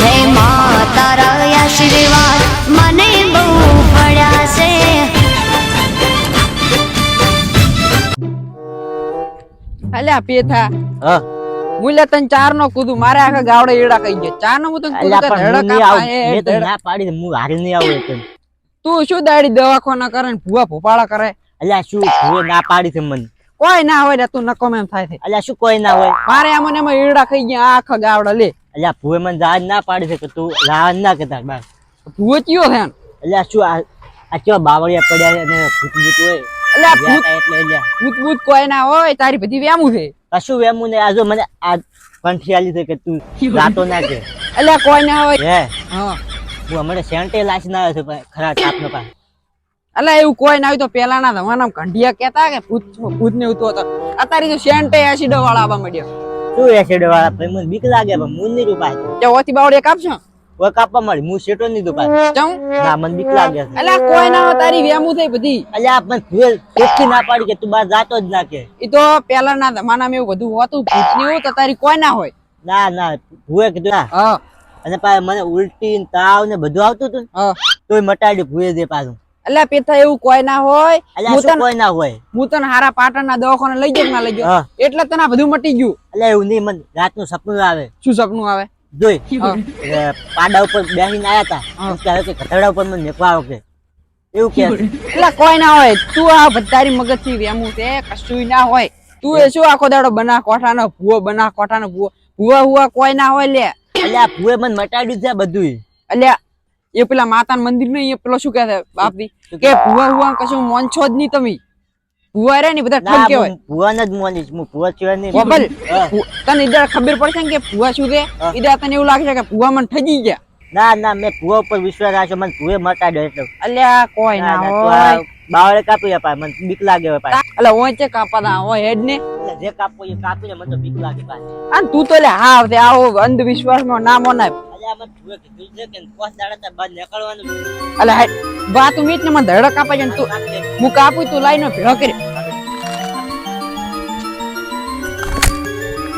હે માં તારા આશીર્વાદ મને બહુ પડ્યા છે. અલ્યા પેથા હા. મુલે તન ચાર નો કૂદું મારે આખા ગાવડે એડા કહી ગયા. ચાર નો હું તને કૂદું મેં તો ના પાડી હું હારી નહીં આવું એટલે. તું શું દાડી દવાખાના કરે ને ભૂવા ભોપાળા કરે? અલ્યા શું હું ના પાડી છે મને? કોઈ ના હોય ને તું નકો એમ થાય છે. અલ્યા શું કોઈ ના હોય? મારે એમ ને એમાં એડા ખાઈ ગયા આખા ગાવડા લે. અલ્યા ભૂએ મને જહાજ ના પાડી શકે કે તું જહાજ ના કરતા બાર ભૂએ કયો છે અલ્યા શું આ આ કેવા બાવળિયા પડ્યા છે અને ભૂત ભૂત હોય? અલ્યા ભૂત એટલે અલ્યા. ભૂત ભૂત કોઈ ના હોય તારી બધી વેમું છે. કશું વેમું ને? આજો મને આ કંઠી આલી છે કે તું રાતો ના કે. અલ્યા કોઈ ના હોય. હે? હા. હું હમણાં સેન્ટે લાસી ના આવ્યો છું ખરા તાપનો પા અલ્યા એવું કોઈ ના હોય તો પેલાના જમાનામાં કંઢિયા કેતા કે ભૂત ભૂત ને ઉતો હતો અત્યારે તો સેન્ટે એસિડો વાળા આવવા મળ્યો શું એસિડ વાળા ભાઈ મને બીક લાગે પણ હું નહીં રૂપાય તે ઓથી બાવડે કાપશો? કોઈ કાપવા મળી હું સેટો નહીં રૂપાય ચમ ના મને બીક લાગે છે. કોઈ ના તારી વ્યામું થઈ બધી. અલ્યા પણ ફેલ ચોખ્ખી ના પાડી કે તું બહાર જાતો જ ના કે. ઈ તો પેલાના જમાનામાં એવું બધું હોતું ભૂતની હોય તો તારી કોઈ ના હોય. ના ના ભૂએ કીધું હા. અને પાછા મને ઉલટી ને તાવ ને બધું આવતું હતું તોય મટાડી ભૂએ દે પાછું. અલ્યા પેથા એવું કોઈ ના હોય. અલ્યા શું કોઈ ના હોય? હું તને હારા પાટણના દવાખાને લઈ ગયો ના લઈ ગયો એટલે તને આ બધું મટી ગયું. અલ્યા એવું નહીં મને રાતનું સપનું આવે. શું સપનું આવે? જોઈ. પાડા ઉપર બેસીને આયા હા. ત્યારે કે ગધેડા ઉપર મને મેકવા કે. એવું કે. એટલે કોઈ ના હોય. તું આ બધ- મગજથી રેમું છે કશું ના હોય. તું એ શું આખો દાડો બના કોઠાનો ભૂવો બના કોઠાનો ભૂવો. ભૂવા હુવા કોઈ ના હોય લે. અલ્યા ભૂએ મને મટાડ્યું છે બધું અલ્યા એ પેલા માતા મંદિર નહીં એ પેલો શું કહે છે બાપજી? કે ભૂવા હુવા કશું મોનછો જ નહીં તમે. ભૂવા રે ને બધા ઠગ ના કહેવાય. હું ભૂવાને જ મોનીશ હું ભૂવા સિવાય નહીં બબલ તને ઈદર ખબર પડશે ને કે ભૂવા શું છે? હા. તને એવું લાગે છે કે ભૂવા મને ઠગી ગયા. ના ના મેં ભૂવા ઉપર વિશ્વાસ રાખ્યો મને ભૂએ મટાડ્યો એટલે. અલ્યા કોઈ ના, ના ના, હોય. બાવળે કાપી અપાય મને બીક લાગે હવે એટલે હોય છે કાપા હોય હેડ ને જે કાપો એ કાપીને મને તો બીક લાગે ભાઈ અને તું તો લે હા તે આવો અંધવિશ્વાસમાં ના મનાય અલ્યા મને ભૂએ કીધું છે કે કોસ દાડા તા બહાર નીકળવાનું. એટલે વાત તું મીટ ને મને ધડક કાપા છે તું હું કાપું તું લાઈનો ભેળો કરી.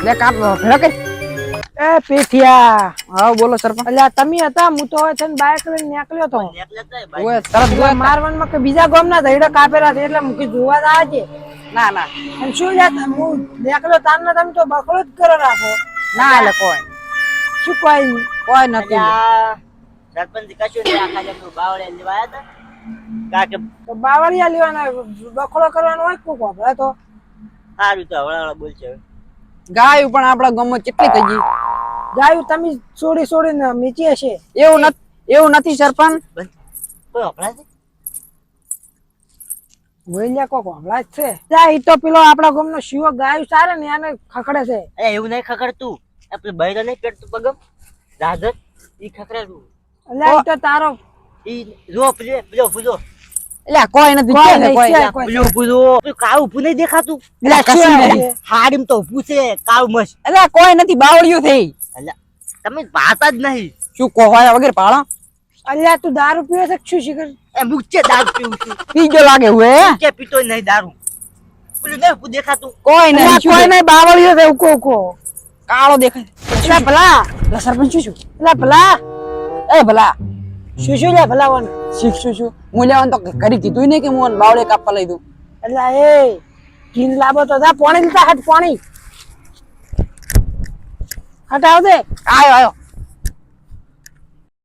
લે કાપ ભેળો કરી. એ પેઠિયા. હા બોલો સરપંચ. અલ્યા તમે હતા હું તો હવે છે ને બાઇક લઈને નીકળ્યો તો. તો ઓય તરત મારવાનમાં કે બીજા ગામના ધૈડા કાપેલા છે એટલે મૂકી જોવા જ આવે છે. ના ના. અને શું લે હું હું તાન ના તમે તો બકડો જ કરો રાખો. ના એટલે કોઈ. શું કોઈ કોઈ નથી. સરપંચ કશું નહીં આખા જગનું બાવળે લેવાયા હતા. તો બાવળિયા લેવાના બકડો કરવાનો હોય કોક વાપરે? તો સારું તો બોલશે ગાયું પણ આપણા ગામમાં કેટલી થઈ ગઈ? ગાયું તમે છોડી છોડીને મીચી હશે. એવું નથી એવું નથી સરપંચ. કોઈ છે? વૈલ્યા કોક હમણાં જ છે? ત્યાં ઈ તો પેલો આપણા ગામનો શિવો ગાયું સારે ને એને ખખડે છે. અલ્યા, એવું નહીં ખખડતું. આપણે બૈરો નહીં પેટતું પગમ. રાધર ઈ ખખડાતું એટલે ઈ તો તારો ઈ જો પેલે પેલો પૂજો એટલે કોઈ નથી પેલો કાળું ઊભું નહીં દેખાતું? એટલે કશું નહીં. હાડીમ તો ઊભું છે કાળું મસ્ત. એટલે કોઈ નથી બાવળિયું થઈ. અલ્યા, તમે વાત જ નહીં. શું કોહવાયા વગર પાળો? અલ્યા તું દારૂ પીવે છે કે શું શીખર એ મુખ્ય દારૂ પીવું છું. પીજો લાગે હુએ કે પીતો નહીં દારૂ. પેલું નહીં ઊભું દેખાતું. કોઈ નહીં કોઈ નહીં બાવળિયો છે ઉકો ઉકો. કાળો દેખાય. એટલે ભલા એટલે સરપંચ શું શું એટલે ભલા. એ ભલા શું શું લે ભલાવન શીખ શું શું હું લેવાનું તો કરી કીધું નહીં કે હું બાવળે કાપવા લઈ દઉં. એટલે એ કીન લાવો તો જા પાણી લીધા હાથ પાણી. હટાવ દે. આયો આયો ભલા તું ઘરે કીન લાયો તો કેમ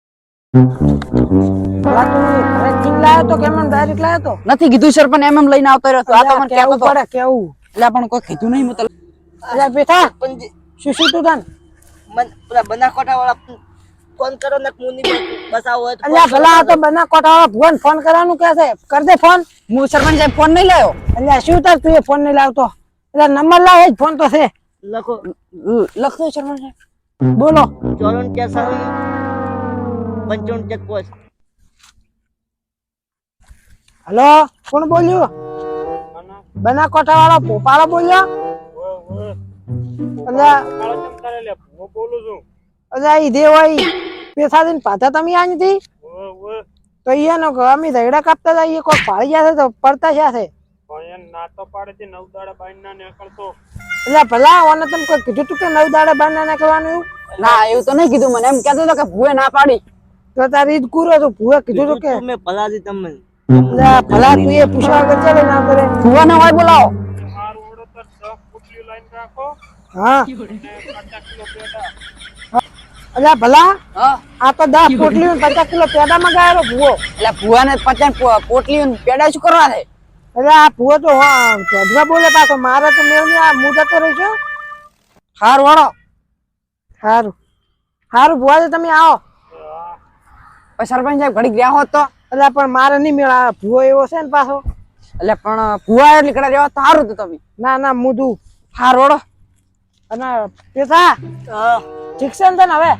ડાયરેક્ટ લાયો તો નથી કીધું સરપંચ એમ એમ લઈને આવતો રહ્યો આ તો મને કેવું પડે કેવું? એટલે પણ કોઈ કીધું નહીં મતલબ એટલે બેઠા શું શું તું તાન? પેલા બનાસકાંઠા વાળા ફોન કરો ને અલ્યા ભલા આ તો ફોન કરવાનું કે છે. કર દે ફોન. હું સરપંચ સાહેબ ફોન નહીં લાવ્યો અલ્યા શું તાર તું એ ફોન નહીં લાવતો? એટલે નંબર લાવે જ ફોન તો છે. લખો. લખો સરપંચ સાહેબ. બોલો. ચોરણ ચાર સારું પંચાવન પોચ હલો કોણ બોલ્યું? બના કોઠાવાળા પોપાળો બોલ્યો અલ્યા અલ્યા ઈ દેવાઈ પેસા દઈને પાછા તમે આની તો ઈયાનો કે અમે ધૈડા કાપતા જઈએ કોઈ પાડી જશે તો પડતા છે ના તો પાડે છે નવ દાડા બાઈન ના નીકળતો. એટલે ભલા ઓને તમે કોઈ કીધું તું કે નવ દાડા બાર ના કરવાનું એવું? ના એવું તો નહીં કીધું મને. એમ કહેતો હતો કે ભૂએ ના પાડી. તો તારી ઈદ કુરો તો ભૂવા કીધું તો કે? મેં પલાદી તમને. ભલા તું એ પૂછવા વગર ચાલે ના કરે? ભૂવાને હોય બોલાવો. હા. પચાસ એટલે ભલા આ તો દસ પોટલી પચાસ કિલો પેડા માં ગાયેલો ભૂવો. એટલે ભૂવાને પચાસ પો- પોટલી ને પેડા શું કરવા છે? એટલે આ ભૂવો તો ચઢવા બોલે પાછો. મારે તો મેં નહીં આ હું જતો રહી છું વાળો સારું સારું ભૂવા તમે આવો. પછી સરપંચ સાહેબ ઘડી ગયા હોત તો. એટલે પણ મારે નહીં મેળ ભૂવો એવો છે ને પાછો. એટલે પણ ભૂવા એટલે ઘડા રહ્યા તો સારું હતું તમે. ના ના મુદું હાર વાળો અને પેથા હા. ઠીક છે ને તને હવે?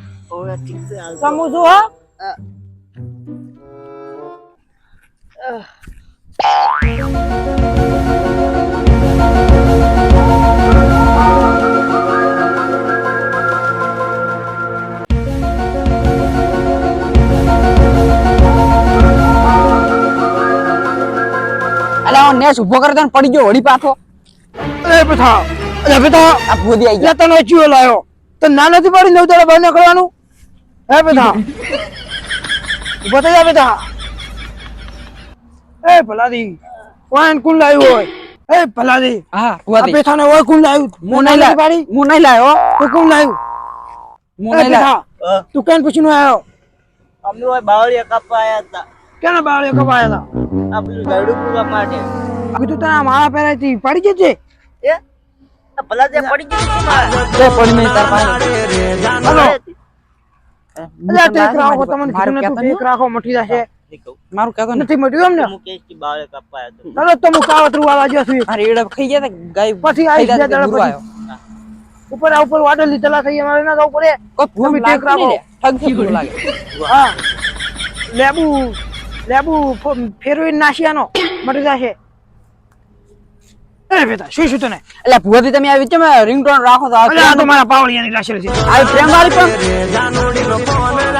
ઠીક છે હો. હું નેસ ઊભો કરતો ને પડી ગયો વળી પાછો. એ પેથા એટલે પેથા આ ભૂદી આવી ગયા તને ચિયો લાયો. તો ના નથી પડી નવ દાડા બહાર નીકળવાનું? હે પેથા ઊભો થઈ જા પેથા એ ભલાદી વાન કુલ લાવ્યું હોય? એ ભલાદી હા આ ભૂવાથી પેથાને હોય કુલ લાવ્યું? હું નહીં લાય. હું નહીં લાયો તો કુલ લાવ્યું? હું એ નહીં હા. તું કેમ પૂછીને આવ્યો અમને ઓય બાવળિયા કાપવા આયા હતા. કેના બાળે કપાયા હતા? આ પેલું ગાયડું પૂરવા માટે. કીધું તને માળા પડી એ? પડી પડી નહીં તાર પાસે મારું કહેતો નથી મટ્યું હતા. ચાલો તો હું કાવતરું વાળા એડા ખાઈ ગયા ગાય પછી આવી ગયા દાડા પછી. ઉપર આ ઉપર વાડલ લીધેલા થઈ અમારે ના જવું પડે કોઈ લાગે. હા. લેબુ લેબુ ફેરવીને નાશિયાનો મટી જશે. અરે બેટા શું શું તને? એટલે ભૂવાથી તમે આવી ચમ રિંગટોન રાખો તો આ અલ્યા તો મારા પાવળિયાની લાશેલ છે. આવી પ્રેમ વાળી પણ?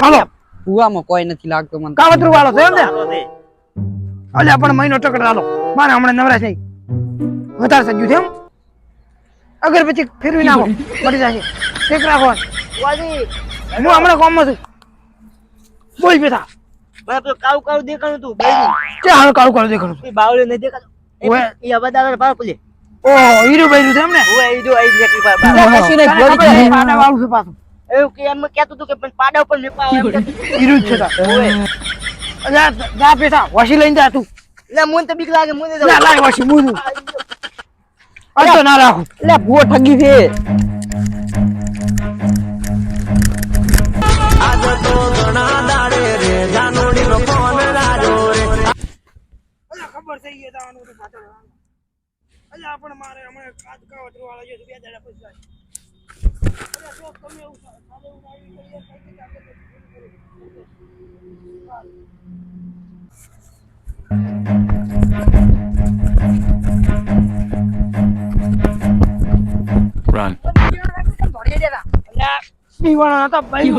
હાલો. ભૂવામાં કોઈ નથી લાગતો મને. કાવતરું વાળો છે ને? અલ્યા પણ મહિનો ટકડ હાલો મારે હમણાં નવરાશ નહીં. વધારે સજ્જુ છે એમ. અગર પછી ફેરવી નાખો. મટી જશે. ટેક રાખો. હું હમણાં કોમમાં છું. બોલ બેટા. મને પેલું કાળું કાળું દેખાણું તું. કે હાલ કાળું કાળું દેખાડું છું એ બાવળિયું નહીં દેખાતું. એ એ અવાજ આવે ને પાછો પેલી. હીરો ભાઈ છે એમ ને હીરો આઈ જો જ એકલી પાસે. એટલે કશું નહીં, ખાઈ. પાડા વાળું છે પાછું એવું કે એમ કેતું તું કે પણ પાડા ઉપર મેં આવે હીરો છે તા ઓવે. અલ્યા જા પેસા વાસી લઈને જા તું એટલે મુન તો બીક લાગે મુન તો લા લાય વાસી મુન આ ના રાખું એટલે ભૂ ઠગી છે Run. ભાઈ.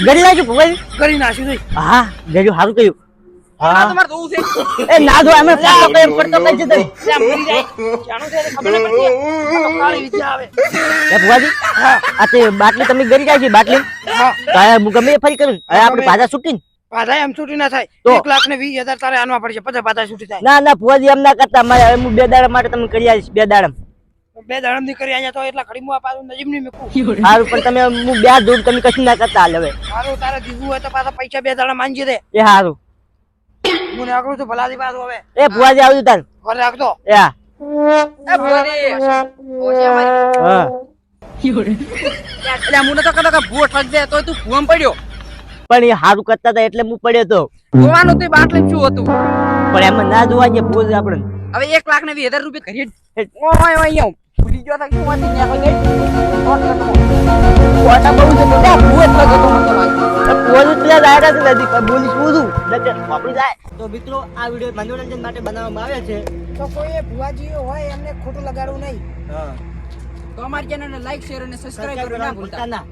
ગરી નાખ્યું ભુવાજી? કરી નાખ્યું હા ગરી સારું કહ્યું આ તમારે તો છે. એ ના જો અમે પાછો કઈ પડતો કઈ જતો અલ્યા મરી જાય. જાણું છે ખબર નહીં પડતી. કાળી વિદ્યા આવે. એ ભુવાજી આ તે બાટલી તમે ગરી બાટલી? હા. તો હું ગમે એ ફરી કરું. હવે આપણે ભાજા છૂટીને બાધા એમ છૂટી ના થાય. એક લાખ ને વીસ હજાર તારે આનવા પડશે પછી બાધા છૂટી થાય. ના ના ભુવાજી એમ ના કરતા. મારે હવે હું બે દાડા માટે તમે કરી આવીશ બે દાડા બે દાડમની કરી અહીંયા તો એટલા ખડી મુઆ પાછું નજીમની મૂકું સારું પણ તમે હું બે દૂર તમે કશું ના કરતા હાલ હવે. મારું તારે દીધું હોય તો પાછા પૈસા બે દાડા માંગી દે. એ સારું. હું આકડું છું ભલાદી પાછું હવે. એ ભુવાજી આવજો તાર. ઘરે રાખતો યા. એ ભુવાજી ઓછી મારી હા. એટલે હું તો કહેતો કે ભૂવો ઠગ દે તો તું ભૂવામાં પડ્યો. પણ એ સારું કરતા હતા એટલે હું પડ્યો તો. જોવાનું તે બાટલી શું હતું. પણ એમાં ના જોવા જે ભુવાજી આપણે હવે એક લાખ ને વીસ હજાર રૂપિયા કરીએ. ઓય ઓય અહીંયા ભૂલી ગયો તા કે વાંચી કોઈ કોટા બહુ ભુવાજી પેલા દાયરા પણ બોલી શું વાપરી જાય. તો મિત્રો આ વીડિયો મનોરંજન માટે બનાવવામાં આવ્યો છે. તો કોઈ ભુવાજી હોય એમને ખોટું લગાડવું નહીં. હા. તો અમારી ચેનલને લાઈક શેર અને સબસ્ક્રાઇબ કરવાનું ના ભૂલતા ના.